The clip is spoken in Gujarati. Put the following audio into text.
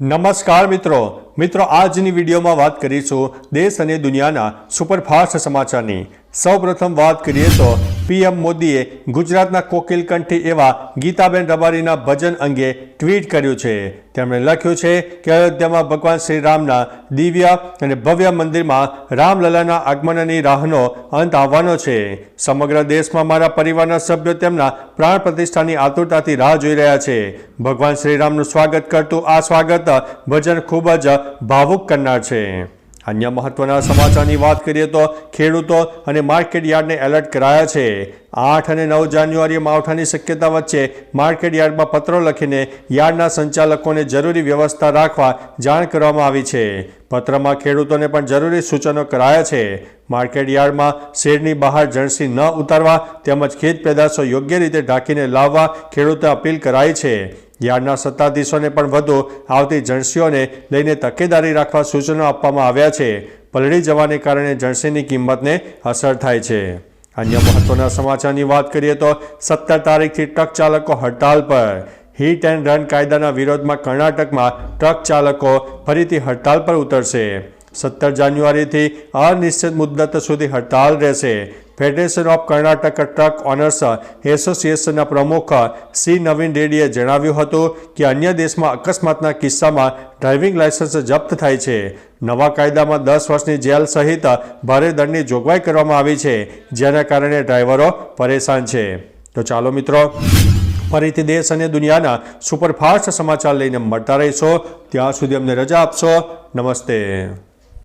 નમસ્કાર મિત્રો મિત્રો, આજની વિડીયોમાં વાત કરીશું દેશ અને દુનિયાના સુપરફાસ્ટ સમાચારની. સૌપ્રથમ વાત કરીએ તો પીએમ મોદીએ ગુજરાતના કોકિલ કંઠી એવા ગીતાબેન રબારીના ભજન અંગે ટ્વીટ કર્યું છે. તેમણે લખ્યું છે કે અયોધ્યામાં ભગવાન શ્રી રામના દિવ્ય અને ભવ્ય મંદિરમાં રામલલાના આગમનની રાહનો અંત આવવાનો છે. સમગ્ર દેશમાં મારા પરિવારના સભ્યો તેમના પ્રાણ પ્રતિષ્ઠાની આતુરતાથી રાહ જોઈ રહ્યા છે. ભગવાન શ્રીરામનું સ્વાગત કરતું આ સ્વાગત ભજન ખૂબ જ ભાવુક કરનાર છે. અન્ય મહત્વના સમાચારની વાત કરીએ તો ખેડૂતો અને માર્કેટ યાર્ડને એલર્ટ કરાયા છે. આઠ અને નવ જાન્યુઆરીએ માવઠાની શક્યતા વચ્ચે માર્કેટ યાર્ડમાં પત્રો લખીને યાર્ડના સંચાલકોને જરૂરી વ્યવસ્થા રાખવા જાણ કરવામાં આવી છે. પત્રમાં ખેડૂતોને પણ જરૂરી સૂચનો કરાયા છે. માર્કેટ યાર્ડમાં શેડની બહાર જણસી ન ઉતારવા તેમજ ખેત પેદાશો યોગ્ય રીતે ઢાંકીને લાવવા ખેડૂતો અપીલ કરાઈ છે. યાર્ડના સત્તાધીશોને પણ વધુ આવતી જણસીઓને લઈને તકેદારી રાખવા સૂચનો આપવામાં આવ્યા છે. પલળી જવાને કારણે જણસીની કિંમતને અસર થાય છે. અન્ય મહત્વના સમાચારની વાત કરીએ તો સત્તર તારીખથી ટ્રક ચાલકો હડતાલ પર. હિટ એન્ડ રન કાયદાના વિરોધમાં કર્ણાટકમાં ટ્રક ચાલકો ફરીથી હડતાલ પર ઉતરશે. સત્તર જાન્યુઆરીથી અનિશ્ચિત મુદ્દત સુધી હડતાલ રહેશે. Federation of Karnataka truck owners એસોસિએશનના પ્રમુખ સી નવીન રેડ્ડીએ જણાવ્યું હતું કે અન્ય દેશમાં અકસ્માતના કિસ્સામાં ડ્રાઇવિંગ લાયસન્સ જપ્ત થાય છે. નવા કાયદામાં દસ વર્ષની જેલ સહિત ભારે દંડની જોગવાઈ કરવામાં આવી છે, જેના કારણે ડ્રાઈવરો પરેશાન છે. તો ચાલો મિત્રો, ફરીથી દેશ અને દુનિયાના સુપરફાસ્ટ સમાચાર લઈને મળતા રહીશો. ત્યાં સુધી અમને રજા આપશો. નમસ્તે.